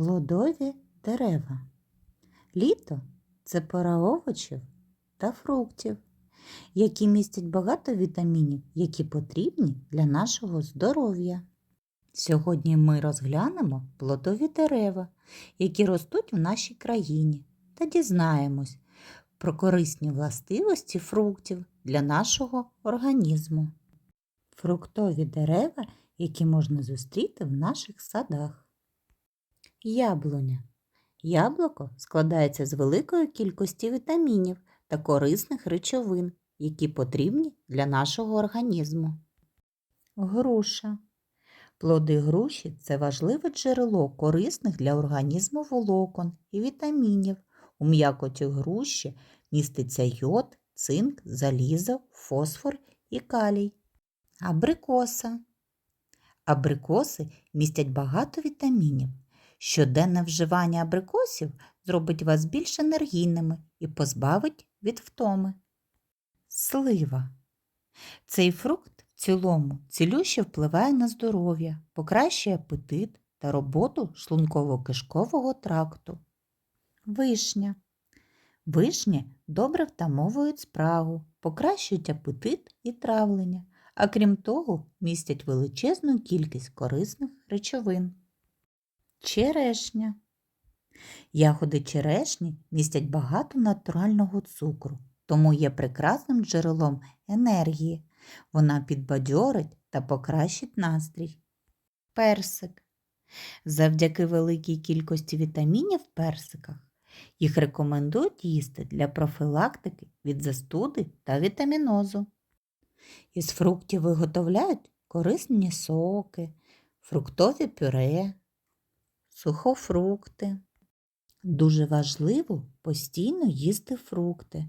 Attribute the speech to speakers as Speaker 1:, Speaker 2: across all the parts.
Speaker 1: Плодові дерева. Літо це пора овочів та фруктів, які містять багато вітамінів, які потрібні для нашого здоров'я. Сьогодні ми розглянемо плодові дерева, які ростуть в нашій країні, та дізнаємось про корисні властивості фруктів для нашого організму. Фруктові дерева, які можна зустріти в наших садах. Яблуня. Яблуко складається з великої кількості вітамінів та корисних речовин, які потрібні для нашого організму. Груша. Плоди груші це важливе джерело корисних для організму волокон і вітамінів. У м'якоті груші міститься йод, цинк, залізо, фосфор і калій. Абрикоса. Абрикоси містять багато вітамінів. Щоденне вживання абрикосів зробить вас більш енергійними і позбавить від втоми. Слива. Цей фрукт в цілому цілюще впливає на здоров'я, покращує апетит та роботу шлунково-кишкового тракту. Вишня. Вишні добре втамовують спрагу, покращують апетит і травлення, а крім того, містять величезну кількість корисних речовин. Черешня. Ягоди черешні містять багато натурального цукру, тому є прекрасним джерелом енергії. Вона підбадьорить та покращить настрій. Персик. Завдяки великій кількості вітамінів в персиках їх рекомендують їсти для профілактики від застуди та вітамінозу. Із фруктів виготовляють корисні соки, фруктові пюре, сухофрукти. Дуже важливо постійно їсти фрукти,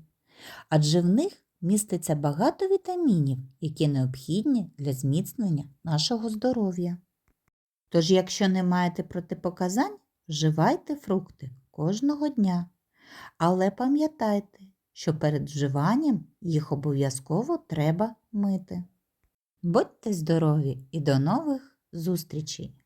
Speaker 1: адже в них міститься багато вітамінів, які необхідні для зміцнення нашого здоров'я. Тож, якщо не маєте протипоказань, вживайте фрукти кожного дня. Але пам'ятайте, що перед вживанням їх обов'язково треба мити. Будьте здорові і до нових зустрічей!